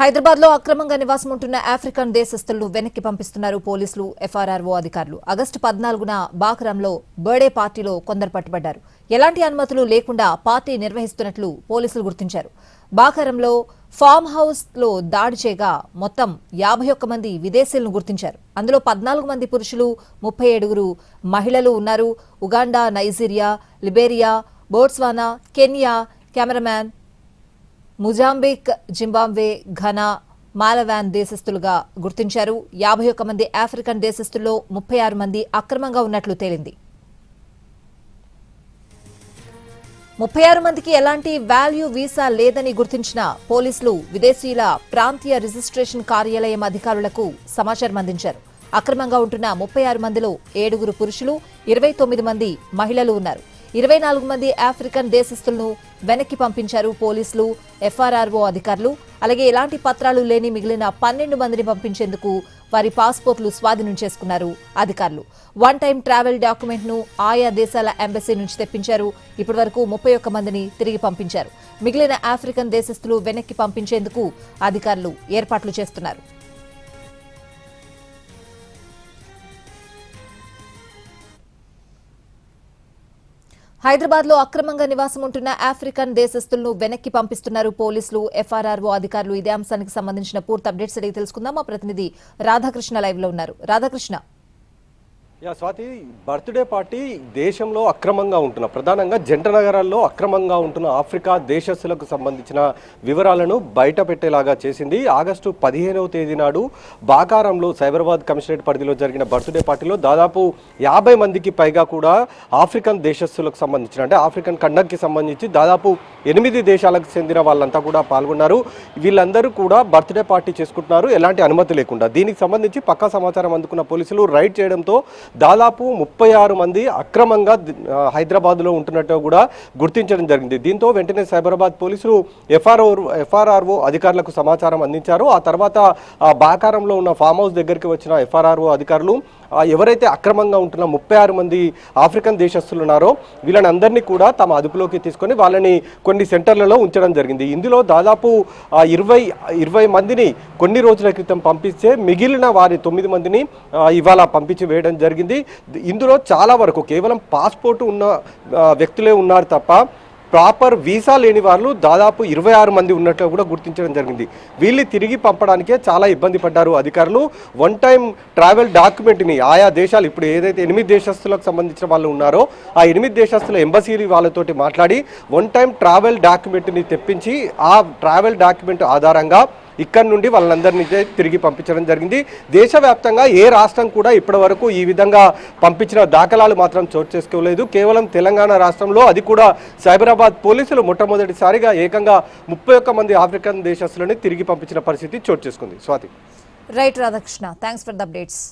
హైదరాబాద్లో అక్రమంగా నివాసం ఉంటున్న ఆఫ్రికన్ దేశస్తులను వెనక్కి పంపిస్తున్నారు పోలీసులు ఎఫ్ఆర్ఆర్ఓ అధికారులు. ఆగస్టు పద్నాలుగున బాకరంలో బర్త్డే పార్టీలో కొందరు పట్టుబడ్డారు. ఎలాంటి అనుమతులు లేకుండా పార్టీ నిర్వహిస్తున్నట్లు పోలీసులు గుర్తించారు. బాకరంలో ఫామ్ హౌస్లో దాడి చేయగా మొత్తం యాభై ఒక్క మంది విదేశీయులను గుర్తించారు. అందులో పద్నాలుగు మంది పురుషులు ముప్పై ఏడుగురు మహిళలు ఉన్నారు. Uganda Nigeria Liberia Botswana Kenya Cameroon Mozambique Zimbabwe Ghana మాలవాన్ దేశస్థులుగా గుర్తించారు. యాభై ఒక్క మంది ఆఫ్రికన్ దేశస్థుల్లో ముప్పై ఆరు మంది అక్రమంగా ఉన్నట్లు తేలింది. ముప్పై ఆరు మందికి ఎలాంటి వాల్యూ వీసా లేదని గుర్తించిన పోలీసులు విదేశీయుల ప్రాంతీయ రిజిస్ట్రేషన్ కార్యాలయం అధికారులకు సమాచారం అందించారు. అక్రమంగా ఉంటున్న ముప్పై ఆరు మందిలో ఏడుగురు పురుషులు ఇరవై తొమ్మిది మంది మహిళలు ఉన్నారు. ఇరవై నాలుగు మంది ఆఫ్రికన్ దేశస్తులను వెనక్కి పంపించారు పోలీసులు ఎఫ్ఆర్ఆర్ఓ అధికారులు. అలాగే ఎలాంటి పత్రాలు లేని మిగిలిన పన్నెండు మందిని పంపించేందుకు వారి పాస్పోర్ట్లు స్వాధీనం చేసుకున్నారు అధికారులు. వన్ టైం ట్రావెల్ డాక్యుమెంట్ను ఆయా దేశాల ఎంబసీ నుంచి తెప్పించారు. ఇప్పటి వరకు ముప్పై ఒక్క మందిని తిరిగి పంపించారు. మిగిలిన ఆఫ్రికన్ దేశస్తులు వెనక్కి పంపించేందుకు అధికారులు ఏర్పాట్లు చేస్తున్నారు. హైదరాబాద్లో అక్రమంగా నివాసం ఉంటున్న ఆఫ్రికన్ దేశస్తులను వెనక్కి పంపిస్తున్నారు పోలీసులు. ఎఫ్ఆర్ఆర్ఓ అధికారులు ఇదే అంశానికి సంబంధించిన పూర్తి అప్డేట్స్ అడిగి తెలుసుకుందాం. మా ప్రతినిధి రాధాకృష్ణ లైవ్లో ఉన్నారు. Radhakrishna. Yeah Swathi birthday party దేశంలో అక్రమంగా ఉంటున్న ప్రధానంగా జంట నగరాల్లో అక్రమంగా ఉంటున్న ఆఫ్రికా దేశస్తులకు సంబంధించిన వివరాలను బయట పెట్టేలాగా చేసింది. ఆగస్టు పదిహేనవ తేదీ నాడు బాకారంలో సైబరాబాద్ కమిషనరేట్ పరిధిలో జరిగిన బర్త్డే పార్టీలో దాదాపు యాభై మందికి పైగా కూడా ఆఫ్రికన్ దేశస్తులకు సంబంధించిన అంటే ఆఫ్రికన్ ఖండంకి సంబంధించి దాదాపు ఎనిమిది దేశాలకు చెందిన వాళ్ళంతా కూడా పాల్గొన్నారు. వీళ్ళందరూ కూడా బర్త్డే పార్టీ చేసుకుంటున్నారు. ఎలాంటి అనుమతి లేకుండా. దీనికి సంబంధించి పక్కా సమాచారం అందుకున్న పోలీసులు రైడ్ చేయడంతో దాదాపు ముప్పై ఆరు మంది అక్రమంగా హైదరాబాద్లో ఉంటున్నట్టు కూడా గుర్తించడం జరిగింది. దీంతో వెంటనే సైబరాబాద్ పోలీసులు ఎఫ్ఆర్ఓ ఎఫ్ఆర్ఆర్ఓ అధికారులకు సమాచారం అందించారు. ఆ తర్వాత ఆ బాకారంలో ఉన్న ఫామ్ హౌస్ దగ్గరికి వచ్చిన ఎఫ్ఆర్ఆర్ఓ అధికారులు ఎవరైతే అక్రమంగా ఉంటున్న ముప్పై ఆరు మంది ఆఫ్రికన్ దేశస్తులు ఉన్నారో వీళ్ళని అందరినీ కూడా తమ అదుపులోకి తీసుకొని వాళ్ళని కొన్ని సెంటర్లలో ఉంచడం జరిగింది. ఇందులో దాదాపు ఇరవై ఇరవై మందిని కొన్ని రోజుల క్రితం పంపిస్తే మిగిలిన వారి తొమ్మిది మందిని ఇవాళ పంపించి వేయడం జరిగింది. ఇందులో చాలా వరకు కేవలం పాస్పోర్ట్ ఉన్న వ్యక్తులే ఉన్నారు తప్ప ప్రాపర్ వీసా లేని వాళ్ళు దాదాపు ఇరవై ఆరు మంది ఉన్నట్లు కూడా గుర్తించడం జరిగింది. వీళ్ళు తిరిగి పంపడానికే చాలా ఇబ్బంది పడ్డారు అధికారులు. వన్ టైం ట్రావెల్ డాక్యుమెంట్ని ఆయా దేశాలు ఇప్పుడు ఏదైతే ఎనిమిది దేశస్తులకు సంబంధించిన వాళ్ళు ఉన్నారో ఆ ఎనిమిది దేశస్తుల ఎంబసీ వాళ్ళతోటి మాట్లాడి వన్ టైం ట్రావెల్ డాక్యుమెంట్ని తెప్పించి ఆ ట్రావెల్ డాక్యుమెంట్ ఆధారంగా ఇక్కడ నుండి వాళ్ళందరినీ తిరిగి పంపించడం జరిగింది. దేశవ్యాప్తంగా ఏ రాష్ట్రం కూడా ఇప్పటివరకు ఈ విధంగా పంపించిన దాఖలాలు మాత్రం చోటు చేసుకోలేదు. కేవలం తెలంగాణ రాష్ట్రంలో అది కూడా సైబరాబాద్ పోలీసులు మొట్టమొదటిసారిగా ఏకంగా ముప్పై ఒక్క మంది ఆఫ్రికన్ దేశస్తులని తిరిగి పంపించిన పరిస్థితి చోటు చేసుకుంది. Swathi. Right Radhakrishna thanks for the updates